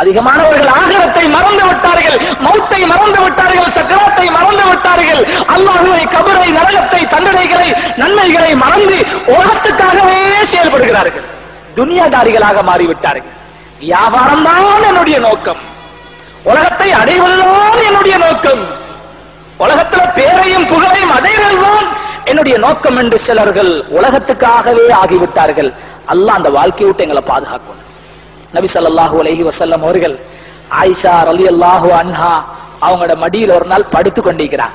அதிகமானவர்கள் ஆகரத்தை மறந்து விட்டார்கள் மௌத்தை மறந்து விட்டார்கள் சக்கரத்தை மறந்து விட்டார்கள். அல்லாஹுவை கபரை நரகத்தை தண்டனைகளை நன்மைகளை மறந்து உலகத்துக்காகவே செயல்படுகிறார்கள். துனியாதாரிகளாக மாறிவிட்டார்கள். வியாபாரம் தான் என்னுடைய நோக்கம். உலகத்தை அடைவதுதான் என்னுடைய நோக்கம். உலகத்துல பேரையும் புகழையும் அடைவதுதான் என்னுடைய நோக்கம் என்று சிலர்கள் உலகத்துக்காகவே ஆகிவிட்டார்கள். அல்லாஹ் அந்த வாழ்க்கையை விட்டு எங்களை பாதுகாக்கணும். நபி ஸல்லல்லாஹு அலைஹி வஸல்லம் அவர்கள் ஆயிஷா ரலியல்லாஹு அன்ஹா அவங்களோட மடியில ஒரு நாள் படுத்து கொண்டிருக்கிறார்.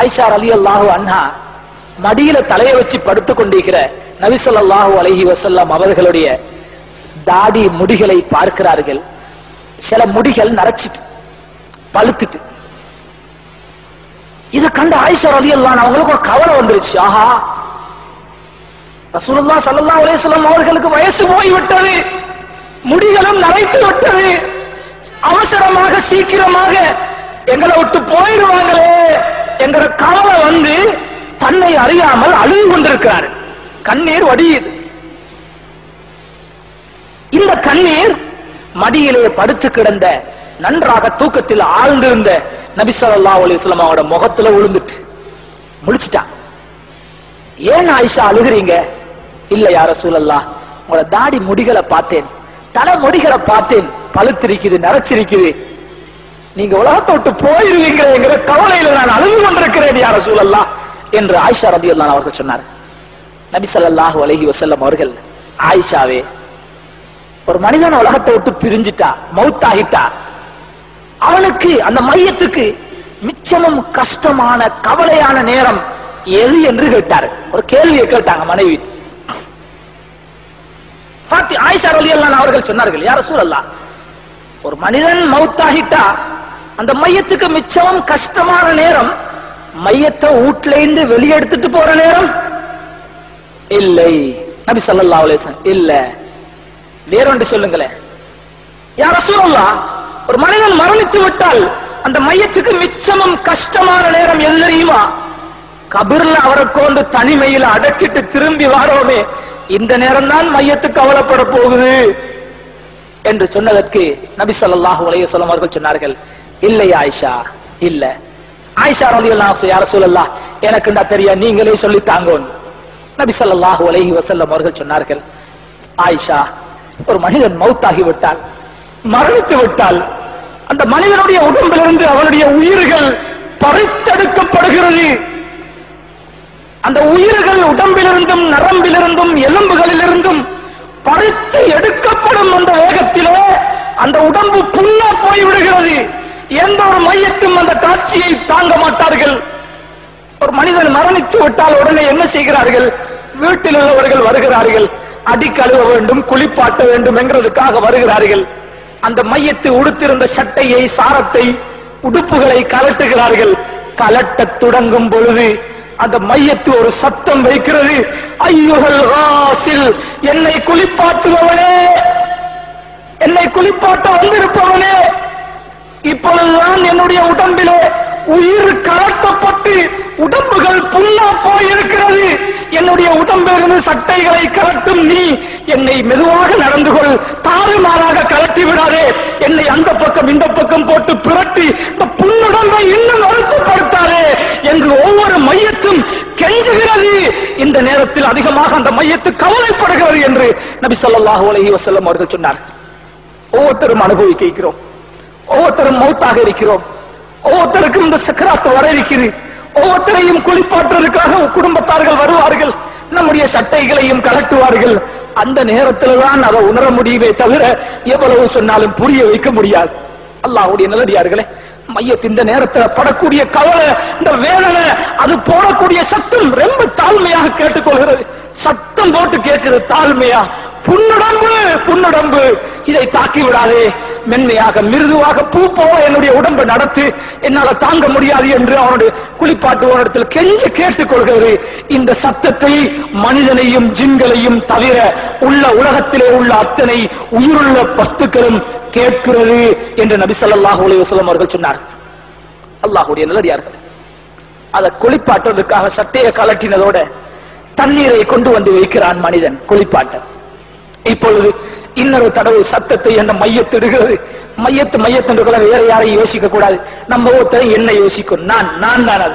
ஆயிஷா அலி அல்லாஹு அன்ஹா மடியில தலையை வச்சு படுத்து கொண்டிருக்கிற நபி அலஹி அலைஹி அவர்களுடைய தாடி முடிகளை பார்க்கிறார்கள். சில முடிகள் நரைச்சிட்டு பழுத்துட்டு. இதை கண்டு ஆயிஷா ரலியல்லாஹு அவங்களுக்கு ஒரு கவலை வந்துருச்சு. ஆஹா ரசூலுல்லா சல்லா அலைஹி அவர்களுக்கு வயசு போய் விட்டது முடிகளும் நரைத்து விட்டது. அவசரமாக சீக்கிரமாக எங்களை விட்டு போயிடுவாங்களே என்கிற கவலை வந்து தன்னை அறியாமல் அழுது கொண்டிருக்கிறார். கண்ணீர் வடியுது. இந்த கண்ணீர் மடியிலே படுத்து கிடந்த நன்றாக தூக்கத்தில் ஆழ்ந்திருந்த நபிசல்லா அலிஸ்லாம் அலைஹி அவரோட முகத்துல விழுந்துட்டு முழிச்சிட்டான் ஏன் ஆயிஷா அழுகிறீங்க? இல்ல யார சூழல்லா உங்களோட தாடி முடிகளை பார்த்தேன். தலை முடிகளை பார்த்தேன். பழுத்திருக்குது நரைச்சிருக்குது. நீங்க உலகத்தை விட்டு போயிருவீங்கிற கவலையில நான் அழுது கொண்டிருக்கிறேன் யார சூழல்லா என்று ஆயிஷா ரதியல்லான் அவர்கள் சொன்னார் நபி சல்லாஹு அலஹி வசல்லம் அவர்கள் ஆயிஷாவே ஒரு மனிதன் உலகத்தை விட்டு பிரிஞ்சிட்டா மவுத்தாகிட்டா அவனுக்கு அந்த மையத்துக்கு மிச்சமும் கஷ்டமான கவலையான நேரம் எது என்று கேட்டார் ஒரு கேள்வியை கேட்டாங்க மனைவி பாத்தி ஆயிஷா ரலியல்லாஹு அவர்கள் சொன்னார்கள் யார ரசூலல்லாஹ் ஒரு மனிதன் மௌத்தாகிட்டா அந்த மையத்துக்கு மிச்சமும் கஷ்டமான நேரம் மையத்தை வீட்டுல இருந்து வெளியெடுத்துட்டு போற நேரம் இல்லை. நபி ஸல்லல்லாஹு இல்ல. வேறொன்று சொல்லுங்களேன். யார சூழல்லா ஒரு மனிதன் மரணித்து விட்டால் அந்த மையத்துக்கு மிச்சமும் கஷ்டமான நேரம் எது தெரியுமா? கபிர்ல அவரை கொண்டு தனிமையில அடக்கிட்டு திரும்பி வாரோமே இந்த நேரம் தான் மையத்துக்கு அவலப்பட போகுது என்று சொன்னதற்கு நபி சொல்லாஹு அலைஹி அவர்கள் சொன்னார்கள். இல்லை ஆயிஷா இல்ல. ஆயிஷா ரலியல்லாஹு யார சொல்லலாம் எனக்கு தெரியா நீங்களே சொல்லி தாங்கோன். நபி சொல்லாஹு அலைஹி வசல்லம் அவர்கள் சொன்னார்கள் ஆயிஷா ஒரு மனிதன் மௌத்தாகி விட்டால் மரணித்து விட்டால் அந்த மனிதனுடைய உடம்பிலிருந்து அவனுடைய உயிர்கள் பறித்தெடுக்கப்படுகிறது. அந்த உயிர்கள் உடம்பிலிருந்தும் நரம்பிலிருந்தும் எலும்புகளிலிருந்தும் பறித்து எடுக்கப்படும் அந்த வேகத்திலே அந்த உடம்பு புண்ணா போய்விடுகிறது. எந்த ஒரு மையத்தும் அந்த காட்சியை தாங்க மாட்டார்கள். ஒரு மனிதன் மரணித்து விட்டால் உடனே என்ன செய்கிறார்கள்? வீட்டில் உள்ளவர்கள் வருகிறார்கள். அடி கழுவ வேண்டும் குளிப்பாட்ட வேண்டும் என்கிறதுக்காக வருகிறார்கள். அந்த மையத்து உடுத்திருந்த சட்டையை சாரத்தை உடுப்புகளை கலட்டுகிறார்கள். கலட்டத் தொடங்கும் பொழுது அந்த மையத்து ஒரு சத்தம் வைக்கிறது. ஐயுகள் ராசில் என்னை குளிப்பாட்டுபவனே என்னை குளிப்பாட்ட வந்திருப்பவனே இப்பொழுதுதான் என்னுடைய உடம்பிலே உயிர் கலட்டப்பட்டு உடம்புகள் புண்ணா போயிருக்கிறது. என்னுடைய உடம்பிலிருந்து சட்டைகளை கலட்டும் நீ என்னை மெதுவாக நடந்து கொள். தாறுமாறாக கலட்டி விடாதே. என்னை அந்த பக்கம் இந்த பக்கம் போட்டு புரட்டி இந்த புல்லுடன் இந்த நேரத்தில் அதிகமாக அந்த மையத்து கவலைப்படுகிறது என்று நபி சொல்லாஹு அலஹி வசல்லம் அவர்கள் சொன்னார் ஒவ்வொருத்தரும் அனுபவிக்க இருக்கிறோம் ஒவ்வொருத்தரும் மௌத்தாக இருக்கிறோம். ஒவ்வொருத்தருக்கும் இந்த சக்கராத்து வர இருக்கிறது. ஒவ்வொருத்தரையும் குளிப்பாற்றுவதற்காக குடும்பத்தார்கள் வருவார்கள். நம்முடைய சட்டைகளையும் கலட்டுவார்கள் அந்த நேரத்தில் தான் அதை உணர முடியுமே தவிர எவ்வளவு சொன்னாலும் புரிய வைக்க முடியாது. அல்லாஹுடைய நல்லடியார்களே மையத்தின் இந்த நேரத்தில் படக்கூடிய கவலை இந்த வேதனை அது போடக்கூடிய சத்தம் ரொம்ப தாழ்மையாக கேட்டுக்கொள்கிறது. சத்தம் போட்டு கேட்கிறது தாழ்மையா? புண்ணுடன் புன்னுடம்பு. இதை தாக்கி விடாதே மென்மையாக மிருதுவாக பூ போல என்னுடைய உடம்பை நடத்து. என்னால தாங்க முடியாது என்று அவனுடைய குளிப்பாட்டுவனிடத்தில் கெஞ்சி கேட்டுக் கொள்கிறது. இந்த சத்தத்தை மனிதனையும் ஜின்களையும் தவிர உள்ள உலகத்திலே உள்ள அத்தனை உயிருள்ள வஸ்துக்களும் கேட்கிறது என்று நபி சொல்லாஹு அலைஹி அவர்கள் சொன்னார். அல்லாஹுடைய நிலடியார்கள் அதை குளிப்பாட்டுவதற்காக சட்டையை கலட்டினதோட தண்ணீரை கொண்டு வந்து வைக்கிறான் மனிதன் குளிப்பாட்ட. இப்பொழுது இன்னொரு தடவை சத்தத்தை என்ற மையத்திடுகிறது மையத்து மையத்துக்குள்ள வேற யாரையும் யோசிக்க கூடாது. நம்ம ஒருத்தரை என்ன யோசிக்கும்? நான் நான் தான் அது.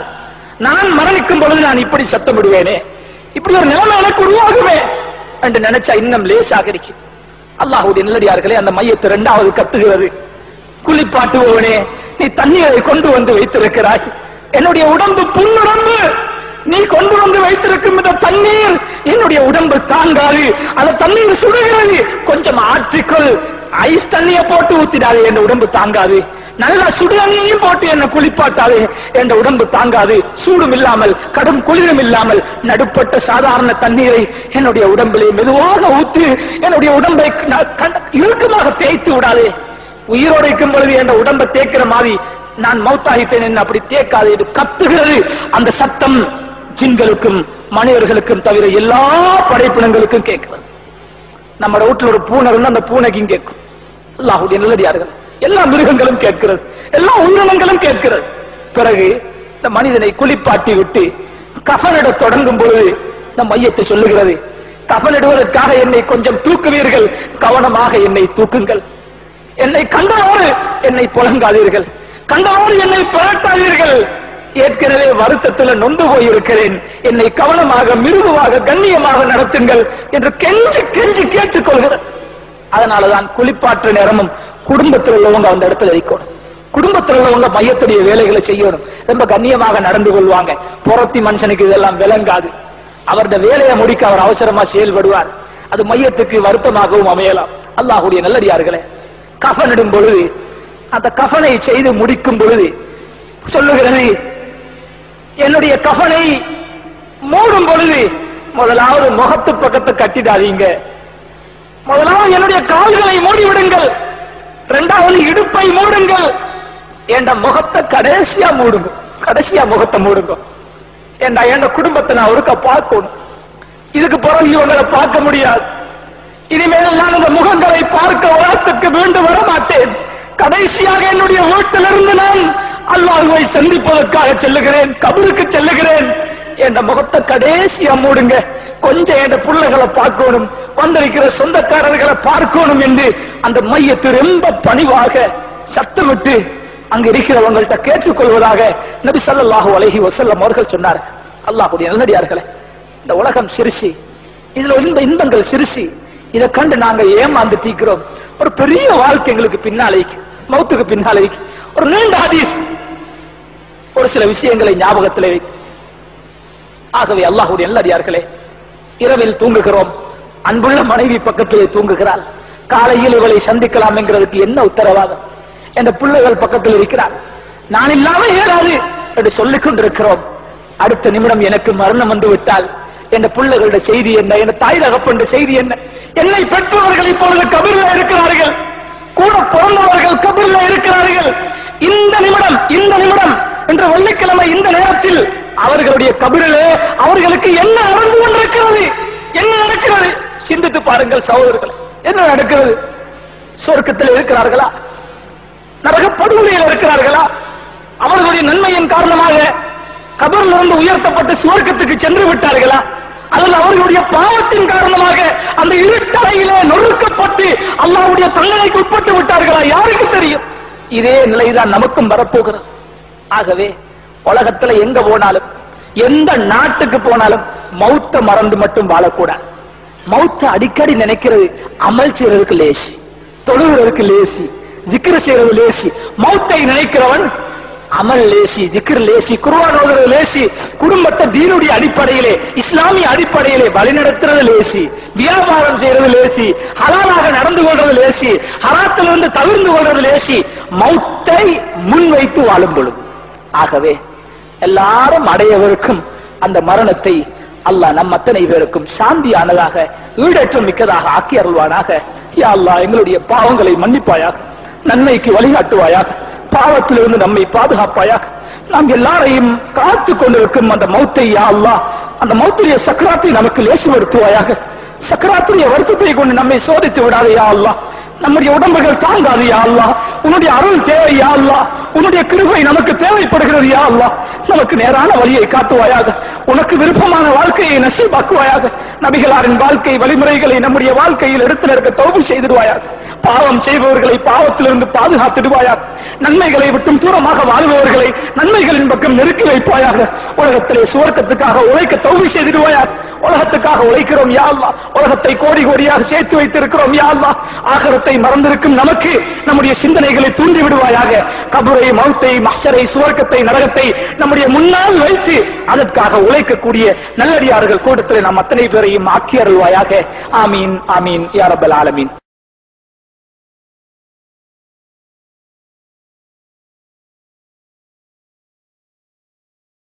நான் மரணிக்கும் பொழுது நான் இப்படி சத்தம் விடுவேனே இப்படி ஒரு நிலைமை எனக்கு உருவாகுமே என்று நினைச்சா இன்னும் லேசாக இருக்கும். அல்லாஹுடைய நிலடியார்களே அந்த மையத்தை இரண்டாவது கத்துகிறது. குளிப்பாட்டுவோனே நீ தண்ணீரை கொண்டு வந்து வைத்திருக்கிறாய். என்னுடைய உடம்பு புண்ணுடம்பு நீ கொண்டு வந்து வைத்திருக்கும் இந்த தண்ணீர் என்னுடைய உடம்பு தாங்காது. அந்த தண்ணீர் சுடுகிறது. கொஞ்சம் ஆற்றிக்கொள். ஐஸ் தண்ணிய போட்டு ஊத்திடாது என் உடம்பு தாங்காது. நல்லா சுடு தண்ணியும் போட்டு என்ன குளிப்பாட்டாது என் உடம்பு தாங்காது. சூடும் இல்லாமல் கடும் குளிரும் இல்லாமல் நடுப்பட்ட சாதாரண தண்ணீரை என்னுடைய உடம்பிலே மெதுவாக ஊத்து என்னுடைய உடம்பை இறுக்கமாக தேய்த்து விடாதே. உயிரோடு இருக்கும் பொழுது என் உடம்பை தேய்க்கிற மாதிரி நான் மௌத்தாகிட்டேன் என்று அப்படி தேக்காது கத்துகிறது. அந்த சத்தம் ஜின்களுக்கும் மனிதர்களுக்கும் தவிர எல்லா படைப்பினங்களுக்கும் கேட்கிறது. நம்ம வீட்டுல ஒரு பூனை இருந்தா அந்த பூனைக்கும் கேட்கும் அல்லாஹுடைய நல்லடியார்கள் எல்லா மிருகங்களும் கேட்கிறது. எல்லா உயிரினங்களும் கேட்கிறது. பிறகு இந்த மனிதனை குளிப்பாட்டி விட்டு கஃனிட தொடங்கும் பொழுது இந்த மையத்தை சொல்லுகிறது கஃனிடுவதற்காக என்னை கொஞ்சம் தூக்குவீர்கள். கவனமாக என்னை தூக்குங்கள். என்னை கண்டவோடு என்னை புலங்காதீர்கள். கண்டவோடு என்னை புரட்டாதீர்கள். ஏற்கனவே வருத்தத்தில் நொந்து போயிருக்கிறேன். என்னை கவனமாக மிருதுவாக கண்ணியமாக நடத்துங்கள் என்று கெஞ்சி கெஞ்சி கேட்டுக்கொள்கிறார் அதனாலதான் குளிப்பாற்ற நேரமும் குடும்பத்தில் உள்ளவங்க அந்த இடத்துல இருக்கணும். குடும்பத்தில் உள்ளவங்க மையத்துடைய வேலைகளை செய்யணும். ரொம்ப கண்ணியமாக நடந்து கொள்வாங்க. புறத்தி மனுஷனுக்கு இதெல்லாம் விளங்காது. அவருடைய வேலையை முடிக்க அவர் அவசரமா செயல்படுவார். அது மையத்துக்கு வருத்தமாகவும் அமையலாம். அல்லாஹுடைய நல்லடியார்களே கஃனிடும் பொழுது அந்த கஃனை செய்து முடிக்கும் பொழுது சொல்லுகிறது என்னுடைய கஃனை மூடும் பொழுது முதலாவது முகத்து பக்கத்தை கட்டிடாதீங்க. முதலாவது என்னுடைய கால்களை மூடிவிடுங்கள். இரண்டாவது இடுப்பை மூடுங்கள். என் முகத்தை கடைசியா மூடுங்க. கடைசியா முகத்தை மூடுங்க. ஏண்டா என் குடும்பத்தை நான் ஒருக்க பார்க்கணும்? இதுக்கு பிறகு இவங்களை பார்க்க முடியாது. இனிமேல் நான் இந்த முகங்களை பார்க்க உலகத்துக்கு மீண்டும் வர மாட்டேன் கடைசியாக என்னுடைய வீட்டிலிருந்து நான் அல்லாஹுவை சந்திப்பதற்காக செல்லுகிறேன் கபருக்கு செல்லுகிறேன். என் முகத்தை கடைசியா மூடுங்க. கொஞ்சம் என் பிள்ளைகளை பார்க்கணும் வந்திருக்கிற சொந்தக்காரர்களை பார்க்கணும் என்று அந்த மையத்து ரொம்ப பணிவாக சத்தமிட்டு அங்க இருக்கிறவங்கள்ட்ட கேட்டுக்கொள்வதாக நபி சல்லாஹு அலஹி வசல்லம் அவர்கள் சொன்னார். அல்லாஹுடைய நல்லடியார்களே இந்த உலகம் சிறுசி. இதுல இன்ப இன்பங்கள் சிறுசி. இதை கண்டு நாங்க ஏமாந்து தீக்கிறோம். ஒரு பெரிய வாழ்க்கை எங்களுக்கு பின்னாலேக்கு. மௌத்துக்கு பின்னாலேக்கு ஒரு நீண்ட ஹதீஸ். ஒரு சில விஷயங்களை ஞாபகத்திலே வைத்து ஆகவே அல்லாஹுடைய நல்லடியார்களே இரவில் தூங்குகிறோம். அன்புள்ள மனைவி பக்கத்திலே தூங்குகிறாள். காலையில் இவளை சந்திக்கலாம் என்கிறதுக்கு என்ன உத்தரவாதம்? என்ற பிள்ளைகள் பக்கத்தில் இருக்கிறார். நான் இல்லாம இயலாது என்று சொல்லிக் கொண்டிருக்கிறோம். அடுத்த நிமிடம் எனக்கு மரணம் வந்து விட்டால் என் பிள்ளைகளுடைய செய்தி என்ன? என் தாய் தகப்பன்ற செய்தி என்ன? என்னை பெற்றவர்கள் இப்பொழுது கபிரில் இருக்கிறார்கள். கூட பிறந்தவர்கள் கபிரில் இருக்கிறார்கள். இந்த நிமிடம் இந்த நிமிடம் என்று வெள்ளிக்கிழமை இந்த நேரத்தில் அவர்களுடைய கபிரிலே அவர்களுக்கு என்ன நடந்து கொண்டிருக்கிறது? என்ன நடக்கிறது? சிந்தித்து பாருங்கள் சகோதரர்கள் என்ன நடக்கிறது? சொர்க்கத்தில் இருக்கிறார்களா? நரக படுகொலையில் இருக்கிறார்களா? அவர்களுடைய நன்மையின் காரணமாக கபரிலிருந்து உயர்த்தப்பட்டு சுவர்க்கத்துக்கு சென்று விட்டார்களா? அல்லது அவர்களுடைய பாவத்தின் காரணமாக அந்த இருட்டறையிலே நொறுக்கப்பட்டு அல்லாவுடைய தண்டனைக்கு உட்பட்டு விட்டார்களா? யாருக்கு தெரியும்? இதே நிலைதான் நமக்கும் வரப்போகிறது. ஆகவே உலகத்துல எங்க போனாலும் எந்த நாட்டுக்கு போனாலும் மௌத்த மறந்து மட்டும் வாழக்கூடாது. மௌத்த அடிக்கடி நினைக்கிறது அமல் செய்யறதுக்கு லேசி தொழுகிறதுக்கு லேசி ஜிக்கிர செய்யறது லேசி. மௌத்தை நினைக்கிறவன் அமல் லேசி ஜிக்ர் லேசி குர்ஆன் ஓதுறது லேசி குடும்பத்தை தீனுடைய அடிப்படையிலே இஸ்லாமிய அடிப்படையிலே வழிநடத்துறது லேசி வியாபாரம் செய்யறது லேசி ஹலாலாக நடந்து கொள்றது லேசி ஹராத்திலிருந்து தவிர்ந்து கொள்றது லேசி மௌத்தை முன்வைத்து வாழும் பொழுது. ஆகவே எல்லாரும் அடையவிருக்கும் அந்த மரணத்தை அல்லாஹ் நம் அத்தனை பேருக்கும் சாந்தியானதாக ஈடற்றம் மிக்கதாக ஆக்கி அருள்வானாக. யா அல்லாஹ் எங்களுடைய பாவங்களை மன்னிப்பாயாக நன்மைக்கு வழிகாட்டுவாயாக. பாவத்திலிருந்து நம்மை பாதுகாப்பாயாக நாம் எல்லாரையும் காத்து கொண்டிருக்கும் அந்த மௌத்தை யா அல்லா அந்த மௌத்துடைய சக்கராத்தை நமக்கு லேசு வருத்துவாயாக சக்கராத்துடைய வருத்தத்தை கொண்டு நம்மை சோதித்து விடாதே யா அல்லா நம்முடைய உடம்புகள் தாங்காது யா அல்லா உன்னுடைய அருள் தேவை யா அல்லா உன்னுடைய கிருபை நமக்கு தேவைப்படுகிறது யா அல்லா நமக்கு நேரான வழியை காட்டுவாயாக. உனக்கு விருப்பமான வாழ்க்கையை நசீபாக்குவாயாக. நபிகளாரின் வாழ்க்கை வழிமுறைகளை நம்முடைய வாழ்க்கையில் எடுத்து நடக்க தௌபு செய்திடுவாயாக. பாவம் செய்பவர்களை பாவத்திலிருந்து பாதுகாத்திடுவாயாக. நன்மைகளை விட்டும் தூரமாக வாழ்பவர்களை நன்மைகளின் பக்கம் நெருக்கி வைப்பாயாக. உலகத்திலே சுவர்க்கத்துக்காக உழைக்க தௌபு செய்திடுவாயாக. உலகத்துக்காக உழைக்கிறோம் யா அல்லாஹ். உலகத்தை கோடி கோடியாக சேர்த்து வைத்திருக்கிறோம் யா அல்லாஹ். ஆகரத்தை மறந்திருக்கும் நமக்கு நம்முடைய சிந்தனைகளை தூண்டி விடுவாயாக. கபரை மௌத்தை மஷரை சுவர்க்கத்தை நரகத்தை நம்முடைய முன்னால் வைத்து அதற்காக உழைக்கக்கூடிய நல்லடியார்கள் கூட்டத்தில் நாம் அத்தனை பேரையும் ஆக்கி அருள்வாயாக. ஆமீன் ஆமீன் யாரபல் ஆலமீன்.